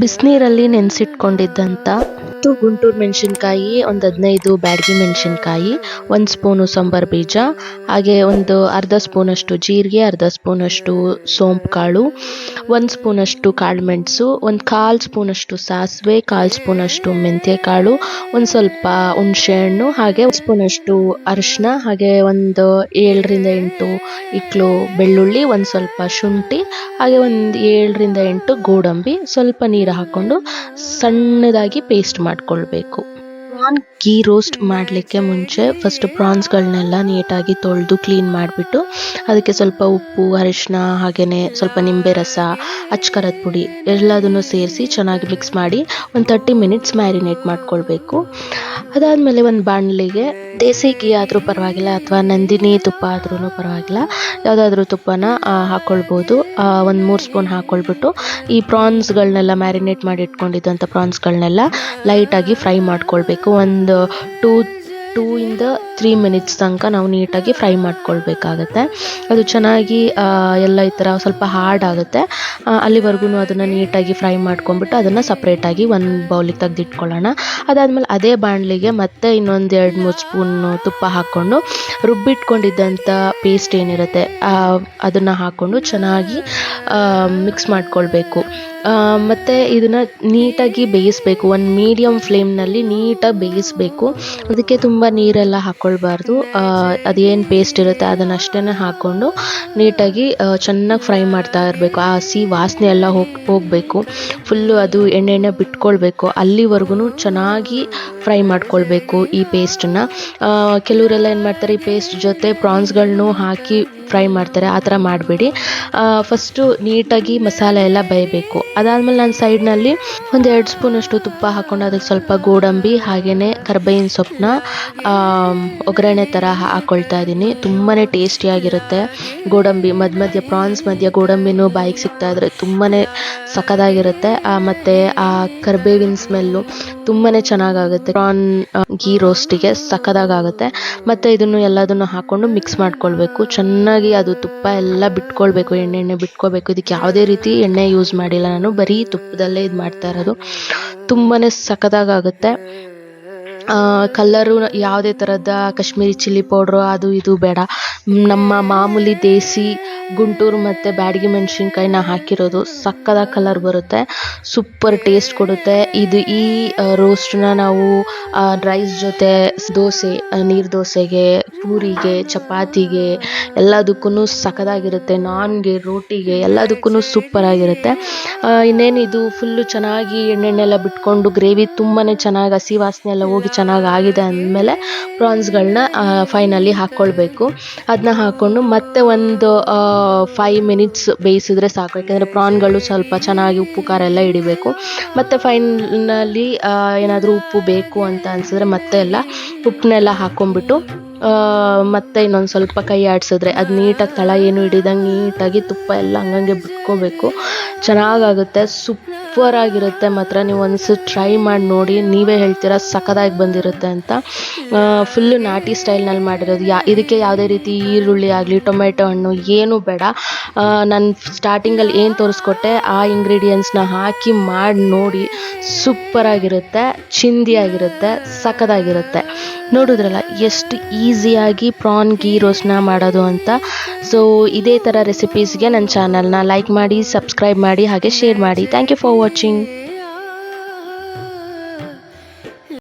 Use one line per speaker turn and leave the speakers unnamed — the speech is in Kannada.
ಬಿಸಿನೀರಲ್ಲಿ ನೆನೆಸಿಟ್ಕೊಂಡಿದ್ದಂಥ ಹತ್ತು ಗುಂಟೂರು ಮೆಣಸಿನ್ಕಾಯಿ, ಒಂದು ಹದಿನೈದು ಬ್ಯಾಡಗಿ ಮೆಣಸಿನ್ಕಾಯಿ, ಒಂದು ಸ್ಪೂನು ಸಾಂಬಾರು ಬೀಜ, ಹಾಗೆ ಒಂದು ಅರ್ಧ ಸ್ಪೂನಷ್ಟು ಜೀರಿಗೆ, ಅರ್ಧ ಸ್ಪೂನಷ್ಟು ಸೋಂಪು ಕಾಳು, ಒಂದು ಸ್ಪೂನಷ್ಟು ಕಾಳು ಮೆಣಸು, ಒಂದು ಕಾಲು ಸ್ಪೂನಷ್ಟು ಸಾಸಿವೆ, ಕಾಲು ಸ್ಪೂನಷ್ಟು ಮೆಂತ್ಯ ಕಾಳು, ಒಂದು ಸ್ವಲ್ಪ ಹುಣಸೆಹಣ್ಣು ಹಾಗೆ ಒಂದು ಸ್ಪೂನಷ್ಟು ಅರಿಶಿನ ಹಾಗೆ ಒಂದು ಏಳರಿಂದ ಎಂಟು ಇಕ್ಲು ಬೆಳ್ಳುಳ್ಳಿ, ಒಂದು ಸ್ವಲ್ಪ ಶುಂಠಿ, ಹಾಗೆ ಒಂದು ಏಳರಿಂದ ಎಂಟು ಗೋಡಂಬಿ, ಸ್ವಲ್ಪ ನೀರು ಹಾಕ್ಕೊಂಡು ಸಣ್ಣದಾಗಿ ಪೇಸ್ಟ್ ಮಾಡ್ಕೊಳ್ಬೇಕು. ಪ್ರಾನ್ ಗೀ ರೋಸ್ಟ್ ಮಾಡಲಿಕ್ಕೆ ಮುಂಚೆ ಫಸ್ಟ್ ಪ್ರಾನ್ಸ್ಗಳನ್ನೆಲ್ಲ ನೀಟಾಗಿ ತೊಳೆದು ಕ್ಲೀನ್ ಮಾಡಿಬಿಟ್ಟು ಅದಕ್ಕೆ ಸ್ವಲ್ಪ ಉಪ್ಪು ಅರಿಶಿನ ಹಾಗೆಯೇ ಸ್ವಲ್ಪ ನಿಂಬೆ ರಸ, ಅಚ್ಕರದ ಪುಡಿ ಎಲ್ಲದನ್ನು ಸೇರಿಸಿ ಚೆನ್ನಾಗಿ ಮಿಕ್ಸ್ ಮಾಡಿ ಒಂದು ತರ್ಟಿ ಮಿನಿಟ್ಸ್ ಮ್ಯಾರಿನೇಟ್ ಮಾಡ್ಕೊಳ್ಬೇಕು. ಅದಾದಮೇಲೆ ಒಂದು ಬಾಣಲಿಗೆ ದೇಸಿ ಗೀ ಆದರೂ ಪರವಾಗಿಲ್ಲ ಅಥವಾ ನಂದಿನಿ ತುಪ್ಪ ಆದ್ರೂ ಪರವಾಗಿಲ್ಲ. ಯಾವುದಾದ್ರೂ ತುಪ್ಪನ ಹಾಕ್ಕೊಳ್ಬೋದು ಒಂದು ಮೂರು ಸ್ಪೂನ್ ಹಾಕ್ಕೊಳ್ಬಿಟ್ಟು ಈ ಪ್ರಾನ್ಸ್ಗಳನ್ನೆಲ್ಲ ಮ್ಯಾರಿನೇಟ್ ಮಾಡಿ ಇಟ್ಕೊಂಡಿದ್ದಂಥ ಪ್ರಾನ್ಸ್ಗಳನ್ನೆಲ್ಲ ಲೈಟಾಗಿ ಫ್ರೈ ಮಾಡ್ಕೊಳ್ಬೇಕು. ಒಂದು ಟೂ ಟೂ ಇಂದ ತ್ರೀ ಮಿನಿಟ್ಸ್ ತನಕ ನಾವು ನೀಟಾಗಿ ಫ್ರೈ ಮಾಡ್ಕೊಳ್ಬೇಕಾಗತ್ತೆ. ಅದು ಚೆನ್ನಾಗಿ ಎಲ್ಲ ಈ ಥರ ಸ್ವಲ್ಪ ಹಾರ್ಡ್ ಆಗುತ್ತೆ. ಅಲ್ಲಿವರೆಗೂ ಅದನ್ನು ನೀಟಾಗಿ ಫ್ರೈ ಮಾಡ್ಕೊಂಡ್ಬಿಟ್ಟು ಅದನ್ನು ಸಪ್ರೇಟಾಗಿ ಒಂದು ಬೌಲಿಗೆ ತೆಗೆದಿಟ್ಕೊಳ್ಳೋಣ. ಅದಾದಮೇಲೆ ಅದೇ ಬಾಣಲಿಗೆ ಮತ್ತೆ ಇನ್ನೊಂದು ಎರಡು, ಮೂರು ಸ್ಪೂನು ತುಪ್ಪ ಹಾಕ್ಕೊಂಡು ರುಬ್ಬಿಟ್ಕೊಂಡಿದ್ದಂಥ ಪೇಸ್ಟ್ ಏನಿರುತ್ತೆ ಅದನ್ನು ಹಾಕ್ಕೊಂಡು ಚೆನ್ನಾಗಿ ಮಿಕ್ಸ್ ಮಾಡ್ಕೊಳ್ಬೇಕು. ಮತ್ತೆ ಇದನ್ನು ನೀಟಾಗಿ ಬೇಯಿಸಬೇಕು. ಒಂದು ಮೀಡಿಯಮ್ ಫ್ಲೇಮ್ನಲ್ಲಿ ನೀಟಾಗಿ ಬೇಯಿಸಬೇಕು. ಅದಕ್ಕೆ ತುಂಬ ನೀರೆಲ್ಲ ಹಾಕ್ಕೊಳ್ಬಾರ್ದು ಅದೇನು ಪೇಸ್ಟ್ ಇರುತ್ತೆ ಅದನ್ನು ಅಷ್ಟೇ ಹಾಕ್ಕೊಂಡು ನೀಟಾಗಿ ಚೆನ್ನಾಗಿ ಫ್ರೈ ಮಾಡ್ತಾ ಇರಬೇಕು. ಆ ಹಸಿ ವಾಸನೆ ಎಲ್ಲ ಹೋಗಿ, ಹೋಗಬೇಕು. ಫುಲ್ಲು ಅದು ಎಣ್ಣೆ ಎಣ್ಣೆ ಬಿಟ್ಕೊಳ್ಬೇಕು. ಅಲ್ಲಿವರೆಗೂ ಚೆನ್ನಾಗಿ ಫ್ರೈ ಮಾಡ್ಕೊಳ್ಬೇಕು ಈ ಪೇಸ್ಟನ್ನ ಕೆಲವರೆಲ್ಲ ಏನು ಮಾಡ್ತಾರೆ, ಈ ಪೇಸ್ಟ್ ಜೊತೆ ಪ್ರಾನ್ಸ್ಗಳನ್ನು ಹಾಕಿ ಫ್ರೈ ಮಾಡ್ತಾರೆ. ಆ ಥರ ಮಾಡಬೇಡಿ. ಫಸ್ಟು ನೀಟಾಗಿ ಮಸಾಲೆ ಎಲ್ಲ ಬೇಯಬೇಕು. ಅದಾದಮೇಲೆ ನಾನು ಸೈಡ್ನಲ್ಲಿ ಒಂದು ಎರಡು ಸ್ಪೂನಷ್ಟು ತುಪ್ಪ ಹಾಕ್ಕೊಂಡು ಅದಕ್ಕೆ ಸ್ವಲ್ಪ ಗೋಡಂಬಿ ಹಾಗೆಯೇ ಕರ್ಬೇವಿನ ಸೊಪ್ಪನ್ನ ಒಗ್ಗರಣೆ ಥರ ಹಾಕ್ಕೊಳ್ತಾ ಇದ್ದೀನಿ ತುಂಬಾ ಟೇಸ್ಟಿಯಾಗಿರುತ್ತೆ ಗೋಡಂಬಿ, ಮಧ್ಯ ಮಧ್ಯ ಪ್ರಾನ್ಸ್ ಮಧ್ಯ ಗೋಡಂಬಿನೂ ಬಾಯಿಗೆ ಸಿಗ್ತಾ ಇದ್ರೆ ತುಂಬಾ ಸಖತ್ತಾಗಿರುತ್ತೆ. ಮತ್ತು ಆ ಕರ್ಬೇವಿನ ಸ್ಮೆಲ್ಲು ತುಂಬಾ ಚೆನ್ನಾಗಾಗುತ್ತೆ. ಪ್ರಾನ್ ಗೀ ರೋಸ್ಟಿಗೆ ಸಖತ್ತಾಗುತ್ತೆ ಮತ್ತು ಇದನ್ನು ಎಲ್ಲದನ್ನು ಹಾಕ್ಕೊಂಡು ಮಿಕ್ಸ್ ಮಾಡ್ಕೊಳ್ಬೇಕು. ಚೆನ್ನಾಗಿ ಅದು ತುಪ್ಪ ಎಲ್ಲ ಬಿಟ್ಕೊಳ್ಬೇಕು ಎಣ್ಣೆ ಎಣ್ಣೆ ಬಿಟ್ಕೋಬೇಕು ಇದಕ್ಕೆ ಯಾವುದೇ ರೀತಿ ಎಣ್ಣೆ ಯೂಸ್ ಮಾಡಿಲ್ಲ ನಾನು ಬರೀ ತುಪ್ಪದಲ್ಲೇ ಇದು ಮಾಡ್ತಾ ಇರೋದು. ತುಂಬಾ ಸಖತ್ತಾಗುತ್ತೆ ಕಲ್ಲರು ಯಾವುದೇ ಥರದ ಕಾಶ್ಮೀರಿ ಚಿಲ್ಲಿ ಪೌಡ್ರು ಅದು ಇದು ಬೇಡ. ನಮ್ಮ ಮಾಮೂಲಿ ದೇಸಿ ಗುಂಟೂರು ಮತ್ತು ಬ್ಯಾಡಗಿ ಮೆಣಸಿನ್ಕಾಯಿನ ಹಾಕಿರೋದು ಸಕ್ಕತ್ತಾಗಿ ಕಲರ್ ಬರುತ್ತೆ. ಸೂಪರ್ ಟೇಸ್ಟ್ ಕೊಡುತ್ತೆ. ಇದು ಈ ರೋಸ್ಟನ್ನ ನಾವು ರೈಸ್ ಜೊತೆ ದೋಸೆ ನೀರು ದೋಸೆಗೆ ಪೂರಿಗೆ, ಚಪಾತಿಗೆ ಎಲ್ಲದಕ್ಕೂ ಸಖತ್ತಾಗಿರುತ್ತೆ ನಾನ್ಗೆ, ರೋಟಿಗೆ ಎಲ್ಲದಕ್ಕೂ ಸೂಪರಾಗಿರುತ್ತೆ. ಇನ್ನೇನು ಇದು ಫುಲ್ಲು ಚೆನ್ನಾಗಿ ಎಣ್ಣೆಣ್ಣೆಲ್ಲ ಬಿಟ್ಕೊಂಡು ಗ್ರೇವಿ ತುಂಬಾ ಚೆನ್ನಾಗಿ, ಹಸಿ ವಾಸನೆ ಎಲ್ಲ ಹೋಗಿ ಚೆನ್ನಾಗಿ ಆಗಿದೆ ಅಂದಮೇಲೆ ಪ್ರಾನ್ಸ್ಗಳನ್ನ ಫೈನಲಿ ಹಾಕ್ಕೊಳ್ಬೇಕು. ಅದನ್ನ ಹಾಕ್ಕೊಂಡು ಮತ್ತೆ ಒಂದು ಫೈವ್ ಮಿನಿಟ್ಸ್ ಬೇಯಿಸಿದ್ರೆ ಸಾಕು. ಯಾಕೆಂದರೆ ಪ್ರಾನ್ಗಳು ಸ್ವಲ್ಪ ಚೆನ್ನಾಗಿ ಉಪ್ಪು, ಖಾರ ಎಲ್ಲ ಹಿಡಿಬೇಕು. ಮತ್ತು ಫೈನಲ್ಲಿ ಏನಾದರೂ ಉಪ್ಪು ಬೇಕು ಅಂತ ಅನಿಸಿದ್ರೆ ಮತ್ತೆ ಎಲ್ಲ ಉಪ್ಪನ್ನೆಲ್ಲ ಹಾಕ್ಕೊಂಬಿಟ್ಟು ಮತ್ತೆ ಇನ್ನೊಂದು ಸ್ವಲ್ಪ ಕೈ ಆಡಿಸಿದ್ರೆ ಅದು ನೀಟಾಗಿ ತಳ ಏನು ಹಿಡಿದಂಗೆ ನೀಟಾಗಿ ತುಪ್ಪ ಎಲ್ಲ ಹಂಗಂಗೆ ಬಿಟ್ಕೋಬೇಕು. ಚೆನ್ನಾಗಾಗುತ್ತೆ. ಸೂಪರಾಗಿರುತ್ತೆ ಮಾತ್ರ ನೀವು ಒಂದ್ಸಲ ಟ್ರೈ ಮಾಡಿ ನೋಡಿ, ನೀವೇ ಹೇಳ್ತೀರಾ ಸಖದಾಗಿ ಬಂದಿರುತ್ತೆ ಅಂತ. ಫುಲ್ಲು ನಾಟಿ ಸ್ಟೈಲ್ನಲ್ಲಿ ಮಾಡಿರೋದು. ಯಾ, ಇದಕ್ಕೆ ಯಾವುದೇ ರೀತಿ ಈರುಳ್ಳಿ ಆಗಲಿ ಟೊಮೆಟೊ ಹಣ್ಣು, ಏನೂ ಬೇಡ. ನಾನು ಸ್ಟಾರ್ಟಿಂಗಲ್ಲಿ ಏನು ತೋರಿಸ್ಕೊಟ್ಟೆ, ಆ ಇಂಗ್ರೀಡಿಯೆಂಟ್ಸ್ನ ಹಾಕಿ ಮಾಡಿ ನೋಡಿ ಸೂಪರಾಗಿರುತ್ತೆ ಚಿಂದಿಯಾಗಿರುತ್ತೆ ಸಖದಾಗಿರುತ್ತೆ ನೋಡಿದ್ರಲ್ಲ, ಎಷ್ಟು ಈಸಿಯಾಗಿ ಪ್ರಾನ್ ಗೀ ರೋಸ್ಟ್ನ ಮಾಡೋದು ಅಂತ. ಸೊ ಇದೇ ಥರ ರೆಸಿಪೀಸ್ಗೆ ನನ್ನ ಚಾನಲ್ನ ಲೈಕ್ ಮಾಡಿ ಸಬ್ಸ್ಕ್ರೈಬ್ ಮಾಡಿ, ಹಾಗೆ ಶೇರ್ ಮಾಡಿ. Thank you for watching.